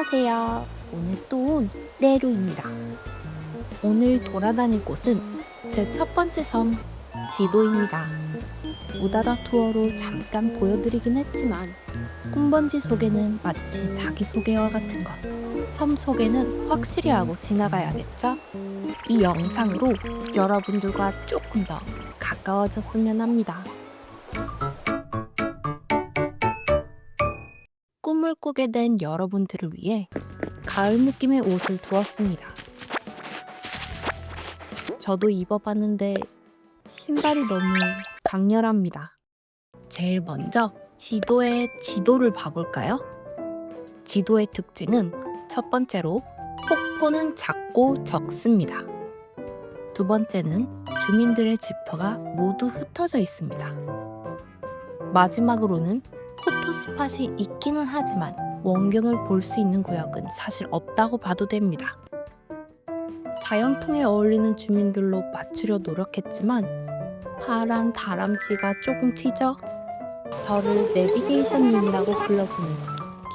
안녕하세요. 오늘 또 온 레루입니다. 오늘 돌아다닐 곳은 제 첫 번째 섬 지도입니다. 우다다 투어로 잠깐 보여드리긴 했지만 꿈번지 소개는 마치 자기소개와 같은 것. 섬 소개는 확실히 하고 지나가야겠죠? 이 영상으로 여러분들과 조금 더 가까워졌으면 합니다. 꿈을 꾸게 된 여러분들을 위해 가을 느낌의 옷을 두었습니다. 저도 입어봤는데 신발이 너무 강렬합니다. 제일 먼저 지도의 지도를 봐볼까요? 지도의 특징은 첫 번째로 폭포는 작고 적습니다. 두 번째는 주민들의 집터가 모두 흩어져 있습니다. 마지막으로는 스팟이 있기는 하지만 원경을 볼 수 있는 구역은 사실 없다고 봐도 됩니다. 자연풍에 어울리는 주민들로 맞추려 노력했지만 파란 다람쥐가 조금 튀죠? 저를 내비게이션님이라고 불러주는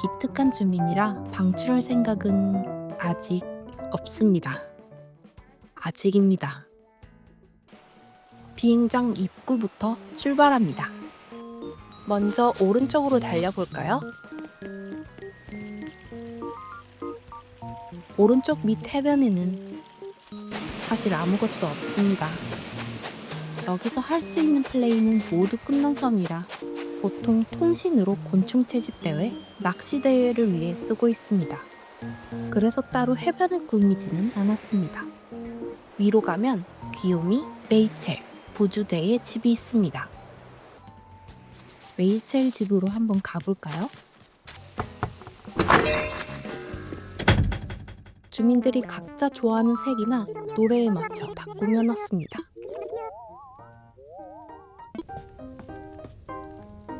기특한 주민이라 방출할 생각은 아직 없습니다. 아직입니다. 비행장 입구부터 출발합니다. 먼저 오른쪽으로 달려볼까요? 오른쪽 밑 해변에는 사실 아무것도 없습니다. 여기서 할 수 있는 플레이는 모두 끝난 섬이라 보통 통신으로 곤충 채집 대회, 낚시 대회를 위해 쓰고 있습니다. 그래서 따로 해변을 꾸미지는 않았습니다. 위로 가면 귀요미, 레이첼, 부주대의 집이 있습니다. 레이첼 집으로 한번 가볼까요? 주민들이 각자 좋아하는 색이나 노래에 맞춰 다 꾸며놨습니다.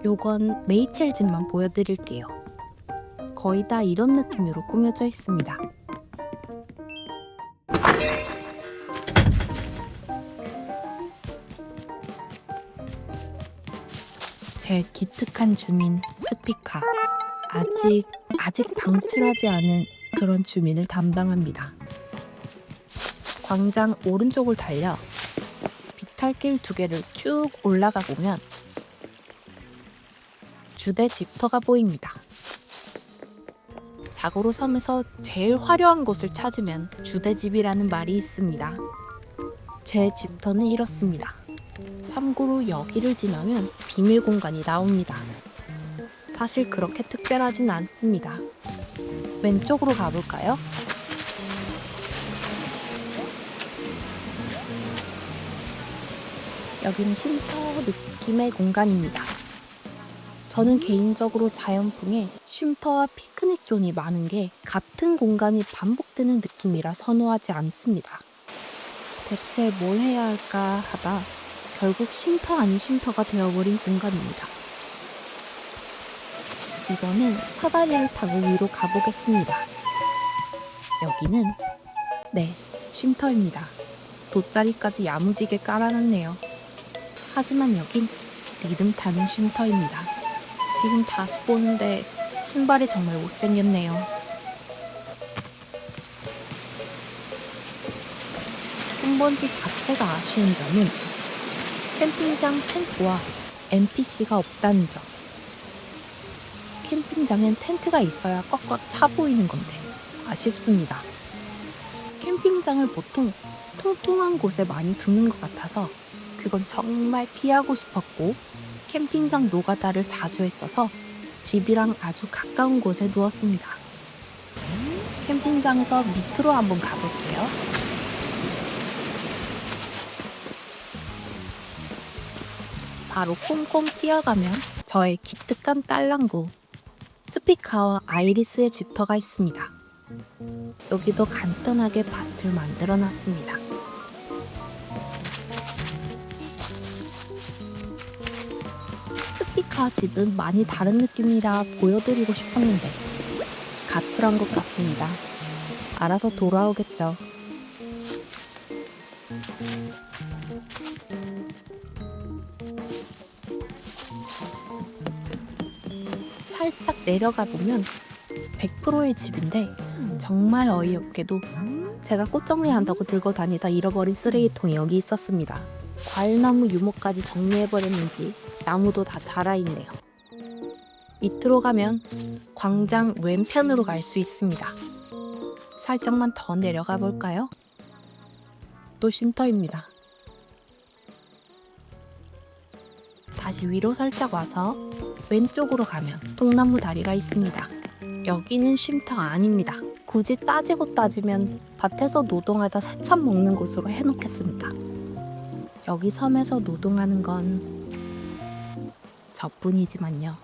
요건 레이첼 집만 보여드릴게요. 거의 다 이런 느낌으로 꾸며져 있습니다. 제 기특한 주민 스피카 아직 아직 방출하지 않은 그런 주민을 담당합니다. 광장 오른쪽을 달려 비탈길 두 개를 쭉 올라가 보면 주대 집터가 보입니다. 자고로 섬에서 제일 화려한 곳을 찾으면 주대집이라는 말이 있습니다. 제 집터는 이렇습니다. 참고로 여기를 지나면 비밀 공간이 나옵니다. 사실 그렇게 특별하진 않습니다. 왼쪽으로 가볼까요? 여기는 쉼터 느낌의 공간입니다. 저는 개인적으로 자연풍에 쉼터와 피크닉 존이 많은 게 같은 공간이 반복되는 느낌이라 선호하지 않습니다. 대체 뭘 해야 할까 하다 결국 쉼터 아닌 쉼터가 되어버린 공간입니다. 이번엔 사다리를 타고 위로 가보겠습니다. 여기는 네 쉼터입니다. 돗자리까지 야무지게 깔아놨네요. 하지만 여긴 리듬 타는 쉼터입니다. 지금 다시 보는데 신발이 정말 못생겼네요. 홈번지 자체가 아쉬운 점은 캠핑장 텐트와 NPC가 없다는 점. 캠핑장엔 텐트가 있어야 꽉꽉 차 보이는 건데 아쉽습니다. 캠핑장을 보통 통통한 곳에 많이 두는 것 같아서 그건 정말 피하고 싶었고 캠핑장 노가다를 자주 했어서 집이랑 아주 가까운 곳에 두었습니다. 캠핑장에서 밑으로 한번 가볼게요. 바로 꽁꽁 뛰어가면 저의 기특한 딸랑구 스피카와 아이리스의 집터가 있습니다. 여기도 간단하게 밭을 만들어 놨습니다. 스피카 집은 많이 다른 느낌이라 보여드리고 싶었는데 가출한 것 같습니다. 알아서 돌아오겠죠. 내려가 보면 100%의 집인데 정말 어이없게도 제가 꽃 정리한다고 들고 다니다 잃어버린 쓰레기통이 여기 있었습니다. 과일나무 유목까지 정리해버렸는지 나무도 다 자라있네요. 밑으로 가면 광장 왼편으로 갈 수 있습니다. 살짝만 더 내려가 볼까요? 또 쉼터입니다. 다시 위로 살짝 와서 왼쪽으로 가면 통나무 다리가 있습니다. 여기는 쉼터 아닙니다. 굳이 따지고 따지면 밭에서 노동하다 새참 먹는 곳으로 해놓겠습니다. 여기 섬에서 노동하는 건 저뿐이지만요.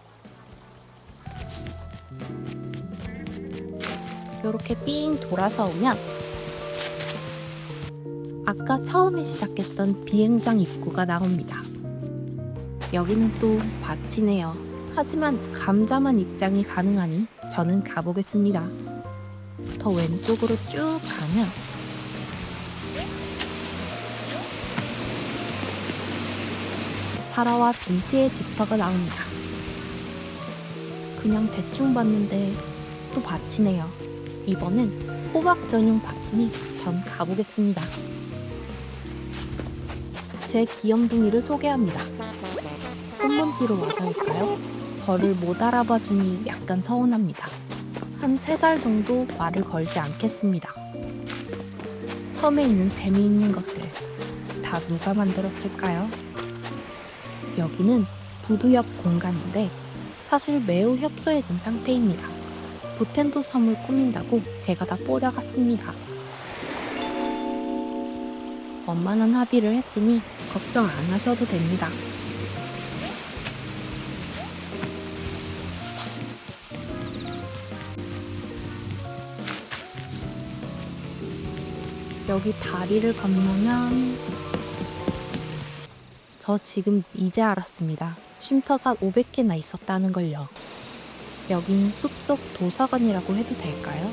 이렇게 삥 돌아서 오면 아까 처음에 시작했던 비행장 입구가 나옵니다. 여기는 또 밭이네요. 하지만 감자만 입장이 가능하니 저는 가보겠습니다. 더 왼쪽으로 쭉 가면 사라와 빈트의 집터가 나옵니다. 그냥 대충 봤는데 또 밭이네요. 이번엔 호박 전용 밭이니 전 가보겠습니다. 제 귀염둥이를 소개합니다. 꽃먼지로 와서일까요? 저를 못 알아봐 주니 약간 서운합니다. 한 세 달 정도 말을 걸지 않겠습니다. 섬에 있는 재미있는 것들 다 누가 만들었을까요? 여기는 부두엽 공간인데 사실 매우 협소해진 상태입니다. 보텐도 섬을 꾸민다고 제가 다 뽀려갔습니다. 원만한 합의를 했으니 걱정 안 하셔도 됩니다. 여기 다리를 건너면 저 지금 이제 알았습니다. 쉼터가 500개나 있었다는 걸요. 여긴 숲속 도서관이라고 해도 될까요?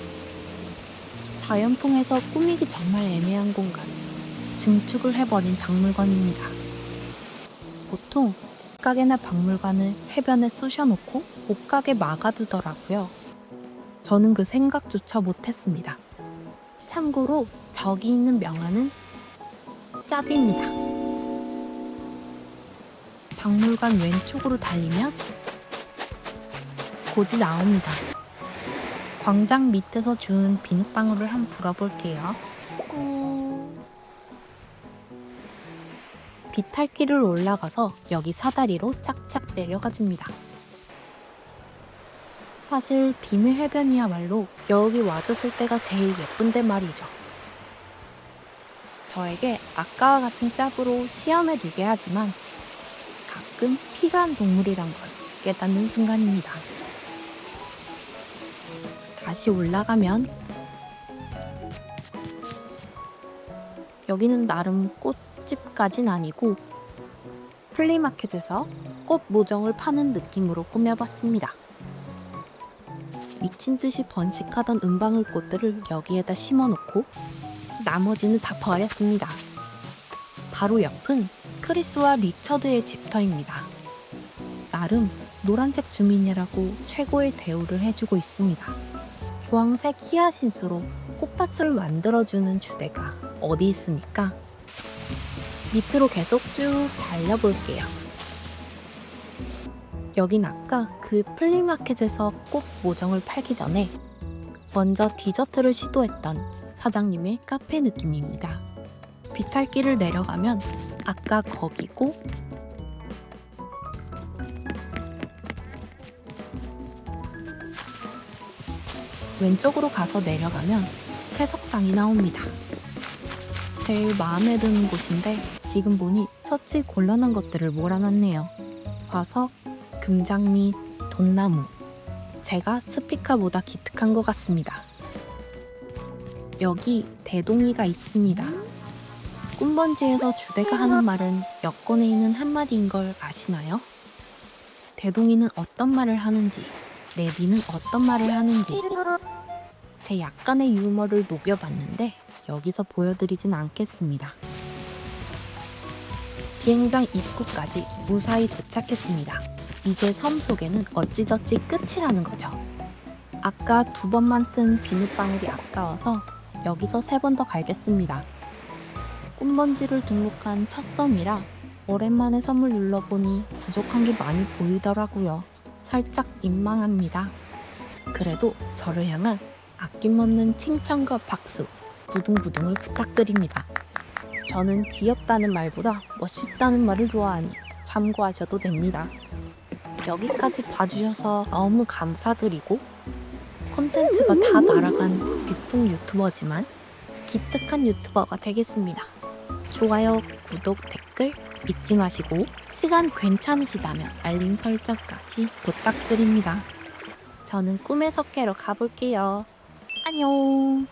자연풍에서 꾸미기 정말 애매한 공간. 증축을 해버린 박물관입니다. 보통 옷가게나 박물관을 해변에 쑤셔놓고 옷가게 막아두더라고요. 저는 그 생각조차 못했습니다. 참고로 저기 있는 명화는 짭입니다. 박물관 왼쪽으로 달리면 곧이 나옵니다. 광장 밑에서 주운 비눗방울을 한번 불어볼게요. 꾸. 비탈길을 올라가서 여기 사다리로 착착 내려가 줍니다. 사실 비밀 해변이야말로 여기 와줬을 때가 제일 예쁜데 말이죠. 저에게 아까와 같은 짭으로 시험에 두게 하지만 가끔 필요한 동물이란 걸 깨닫는 순간입니다. 다시 올라가면 여기는 나름 꽃집까진 아니고 플리마켓에서 꽃 모정을 파는 느낌으로 꾸며봤습니다. 미친 듯이 번식하던 은방울 꽃들을 여기에다 심어놓고 나머지는 다 버렸습니다. 바로 옆은 크리스와 리처드의 집터입니다. 나름 노란색 주민이라고 최고의 대우를 해주고 있습니다. 주황색 히아신스로 꽃밭을 만들어주는 주대가 어디 있습니까? 밑으로 계속 쭉 달려볼게요. 여긴 아까 그 플리마켓에서 꽃 모정을 팔기 전에 먼저 디저트를 시도했던 사장님의 카페 느낌입니다. 비탈길을 내려가면 아까 거기고 왼쪽으로 가서 내려가면 채석장이 나옵니다. 제일 마음에 드는 곳인데 지금 보니 처치 곤란한 것들을 몰아놨네요. 화석, 금장미, 돈나무. 제가 스피카보다 기특한 것 같습니다. 여기 대동이가 있습니다. 꿈번지에서 주대가 하는 말은 여권에 있는 한마디인 걸 아시나요? 대동이는 어떤 말을 하는지, 내비는 어떤 말을 하는지 제 약간의 유머를 녹여봤는데 여기서 보여드리진 않겠습니다. 비행장 입구까지 무사히 도착했습니다. 이제 섬 속에는 어찌저찌 끝이라는 거죠. 아까 두 번만 쓴 비눗방울이 아까워서 여기서 세 번 더 갈겠습니다. 꽃먼지를 등록한 첫 썸이라 오랜만에 선물 눌러보니 부족한 게 많이 보이더라고요. 살짝 민망합니다. 그래도 저를 향한 아낌없는 칭찬과 박수, 부둥부둥을 부탁드립니다. 저는 귀엽다는 말보다 멋있다는 말을 좋아하니 참고하셔도 됩니다. 여기까지 봐주셔서 너무 감사드리고 콘텐츠가 다 날아간 비통 유튜버지만 기특한 유튜버가 되겠습니다. 좋아요, 구독, 댓글 잊지 마시고 시간 괜찮으시다면 알림 설정까지 부탁드립니다. 저는 꿈의 석계로 가볼게요. 안녕.